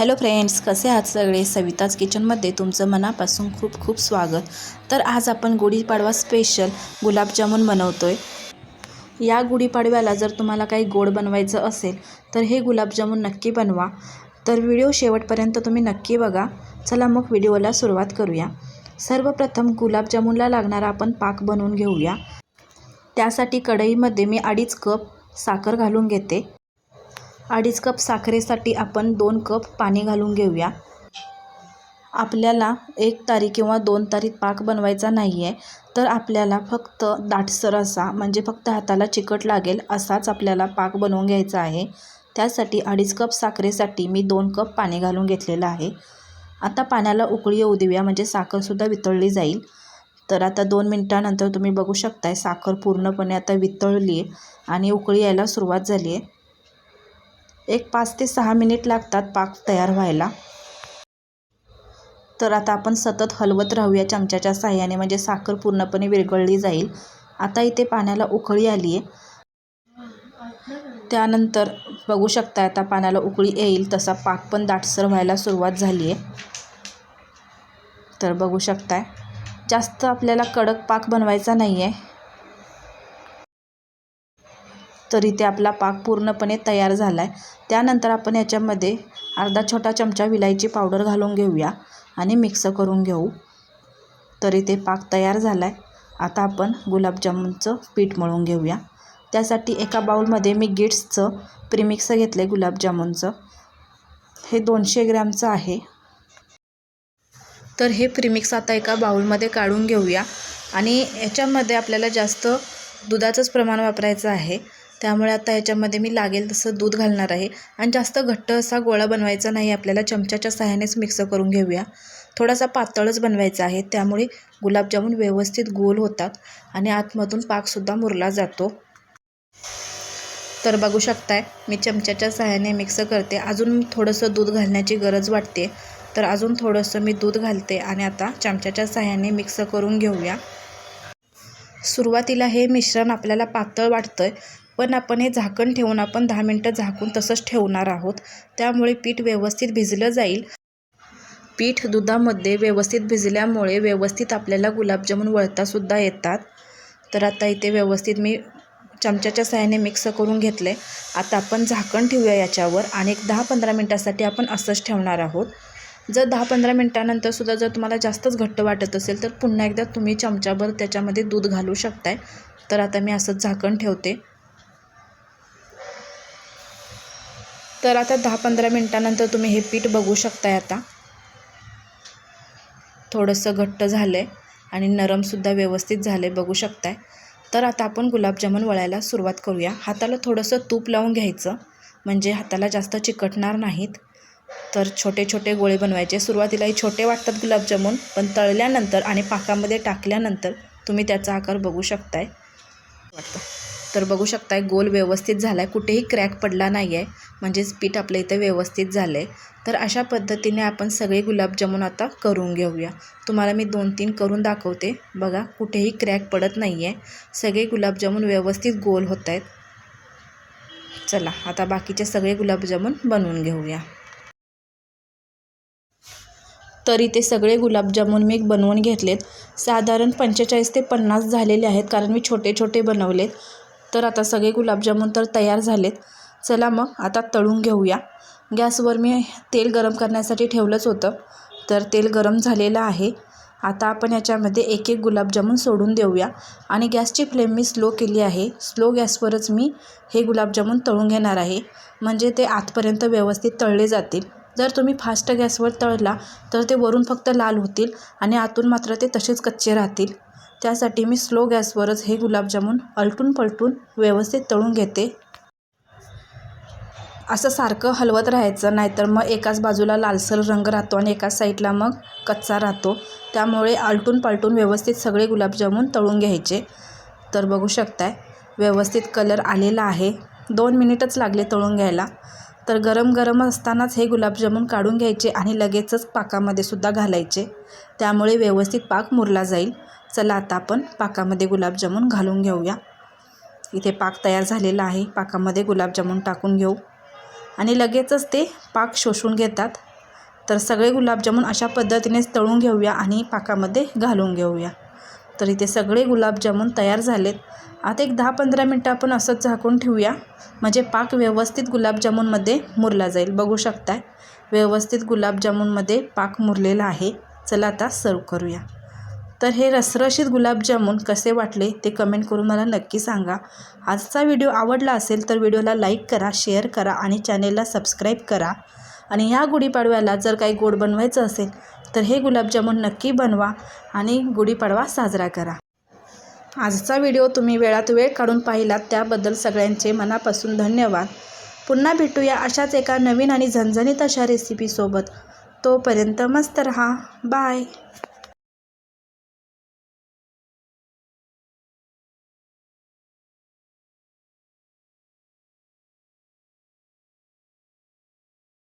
Hello friends कसे आहात सगळे? सविताज किचनमध्ये तुमचं मनापासून खूप खूप स्वागत. तर आज आपण गुढीपाडवा स्पेशल गुलाबजामुन बनवतो आहे या गुढीपाडव्याला जर तुम्हाला काही गोड बनवायचं असेल तर हे गुलाबजामुन नक्की बनवा. तर व्हिडिओ शेवटपर्यंत तुम्ही नक्की बघा. चला मग व्हिडिओला सुरुवात करूया. सर्वप्रथम गुलाबजामुनला लागणारा आपण पाक बनवून घेऊया. त्यासाठी कढईमध्ये मी अडीच कप साखर घालून घेते. अडीच कप साखरेसाठी आपण दोन कप पाणी घालून घेऊया. आपल्याला एक तारी किंवा दोन तारीत पाक बनवायचा नाही आहे तर आपल्याला फक्त दाटसर असा म्हणजे फक्त हाताला चिकट लागेल असाच आपल्याला पाक बनवून घ्यायचा आहे. त्यासाठी अडीच कप साखरेसाठी मी दोन कप पाणी घालून घेतलेलं आहे. आता पाण्याला उकळी येऊ देऊया म्हणजे साखरसुद्धा वितळली जाईल. तर आता दोन मिनटानंतर तुम्ही बघू शकताय साखर पूर्णपणे आता वितळली आहे आणि उकळी यायला सुरुवात झाली आहे एक पाच ते सहा मिनिट लागतात पाक तयार व्हायला. तर आता आपण सतत हलवत राहूया चमच्याच्या साह्याने म्हणजे साखर पूर्णपणे विरघळली जाईल. आता इथे पाण्याला उकळी आली आहे त्यानंतर बघू शकता आता पाण्याला उकळी येईल तसा पाक पण दाटसर व्हायला सुरुवात झाली आहे तर बघू शकताय. जास्त आपल्याला कडक पाक बनवायचा नाही आहे तर इथे आपला पाक पूर्णपणे तयार झाला आहे त्यानंतर आपण याच्यामध्ये अर्धा छोटा चमचा विलायची पावडर घालून घेऊया आणि मिक्स करून घेऊ. तर इथे पाक तयार झाला आहे आता आपण गुलाबजामुनचं पीठ मळून घेऊया. त्यासाठी एका बाऊलमध्ये मी गिट्सचं प्रिमिक्स घेतलं आहे गुलाबजामुनचं हे दोनशे ग्रॅमचं आहे. तर हे प्रिमिक्स आता एका बाऊलमध्ये काढून घेऊया. आणि याच्यामध्ये आपल्याला जास्त दुधाचंच प्रमाण वापरायचं आहे. त्यामुळे आता याच्यामध्ये मी लागेल तसं दूध घालणार आहे. आणि जास्त घट्ट असा गोळा बनवायचा नाही आपल्याला चमच्याच्या सहाय्यानेच मिक्स करून घेऊया. थोडासा पातळच बनवायचा आहे त्यामुळे गुलाबजामुन व्यवस्थित गोल होतात आणि आतमधून पाकसुद्धा मुरला जातो. तर बघू शकताय मी चमच्याच्या सहाय्याने मिक्स करते. अजून थोडंसं दूध घालण्याची गरज वाटते. तर अजून थोडंसं मी दूध घालते आणि आता चमच्याच्या सहाय्याने मिक्स करून घेऊया. सुरुवातीला हे मिश्रण आपल्याला पातळ वाटतं आहे पण आपण हे झाकण ठेवून आपण दहा मिनटं झाकून तसंच ठेवणार आहोत. त्यामुळे पीठ व्यवस्थित भिजलं जाईल. पीठ दुधामध्ये व्यवस्थित भिजल्यामुळे व्यवस्थित आपल्याला गुलाबजामुन वळतासुद्धा येतात. तर आता इथे व्यवस्थित मी चमच्याच्या सहाय्याने मिक्स करून घेतले. आता आपण झाकण ठेवूया याच्यावर आणि एक दहा पंधरा मिनटासाठी आपण असंच ठेवणार आहोत. जर दहा पंधरा मिनटानंतरसुद्धा जर तुम्हाला जास्तच घट्ट वाटत असेल तर पुन्हा एकदा तुम्ही चमचाभर त्याच्यामध्ये दूध घालू शकताय. तर आता मी असंच झाकण ठेवते. तर आता दहा पंधरा मिनटानंतर तुम्ही हे पीठ बघू शकताय आता. थोडंसं घट्ट झालं आहे आणि नरमसुद्धा व्यवस्थित झालं आहे बघू शकताय. तर आता आपण गुलाबजामुन वळायला सुरुवात करूया. हाताला थोडंसं तूप लावून घ्यायचं म्हणजे हाताला जास्त चिकटणार नाहीत. तर छोटे छोटे गोळे बनवायचे. सुरुवातीलाही छोटे वाटतात गुलाबजामुन पण तळल्यानंतर आणि पाकामध्ये टाकल्यानंतर तुम्ही त्याचा आकार बघू शकताय. तर बघू शकताय गोल व्यवस्थित झाला आहे कुठेही क्रॅक पडला नाही आहे म्हणजेच पीठ आपल्या इथे व्यवस्थित झालं आहे तर अशा पद्धतीने आपण सगळे गुलाबजामून आता करून घेऊया. तुम्हाला मी दोन तीन करून दाखवते. बघा कुठेही क्रॅक पडत नाही आहे सगळे गुलाबजामून व्यवस्थित गोल होत आहेत चला आता बाकीचे सगळे गुलाबजामून बनवून घेऊया. तरी ते सगळे गुलाबजामुन मी बनवून घेतलेत. साधारण पंचेचाळीस ते पन्नास झालेले आहेत कारण मी छोटे छोटे बनवलेत. तर आता सगळे गुलाबजामुन तर तयार झालेत. चला मग आता तळून घेऊया. गॅसवर मी तेल गरम करण्यासाठी ठेवलंच होतं. तर तेल गरम झालेलं आहे. आता आपण याच्यामध्ये एक एक गुलाबजामून सोडून देऊया. आणि गॅसची फ्लेम मी स्लो केली आहे. स्लो गॅसवरच मी हे गुलाबजामून तळून घेणार आहे. म्हणजे ते आतपर्यंत व्यवस्थित तळले जातील. जर तुम्ही फास्ट गॅसवर तळला तर ते वरून फक्त लाल होतील आणि आतून मात्र ते तसेच कच्चे राहतील. त्यासाठी मी स्लो गॅसवरच हे गुलाबजामुन अलटून पलटून व्यवस्थित तळून घेते. असं सारखं हलवत राहायचं नाहीतर मग एकाच बाजूला लालसर रंग राहतो आणि एकाच साईडला मग कच्चा राहतो. त्यामुळे आलटून पालटून व्यवस्थित सगळे गुलाबजामून तळून घ्यायचे. तर बघू शकताय व्यवस्थित कलर आलेला आहे. दोन मिनिटच लागले तळून घ्यायला. तर गरम गरम असतानाच हे गुलाबजामून काढून घ्यायचे आणि लगेचच पाकामध्ये सुद्धा घालायचे. त्यामुळे व्यवस्थित पाक मुरला जाईल. चला आता आपण पाकामध्ये गुलाबजामून घालून घेऊया. इथे पाक तयार झालेला आहे. पाकामध्ये गुलाबजामून टाकून घेऊ. आणि लगेचच ते पाक शोषून घेतात. तर सगळे गुलाबजामून अशा पद्धतीनेच तळून घेऊया आणि पाकामध्ये घालून घेऊया. तर इथे सगळे गुलाबजामून तयार झालेत. आता एक दहा पंधरा मिनटं आपण असंच झाकून ठेवूया. म्हणजे पाक व्यवस्थित गुलाबजामुनमध्ये मुरला जाईल. बघू शकताय. व्यवस्थित गुलाबजामुनमध्ये पाक मुरलेला आहे. चला आता सर्व करूया. तर हे रसरशीत गुलाबजामून कसे वाटले ते कमेंट करून मला नक्की सांगा. आजचा व्हिडिओ आवडला असेल तर व्हिडिओला लाईक करा शेअर करा आणि चॅनेलला सबस्क्राईब करा. आणि ह्या गुढीपाडव्याला जर काही गोड बनवायचं असेल तर हे गुलाबजामुन नक्की बनवा आणि गुढीपाडवा साजरा करा. आजचा व्हिडिओ तुम्ही वेळात वेळ काढून पाहिलात त्याबद्दल सगळ्यांचे मनापासून धन्यवाद. पुन्हा भेटूया अशाच एका नवीन आणि झणझणीत अशा रेसिपीसोबत तोपर्यंत मस्त रहा. बाय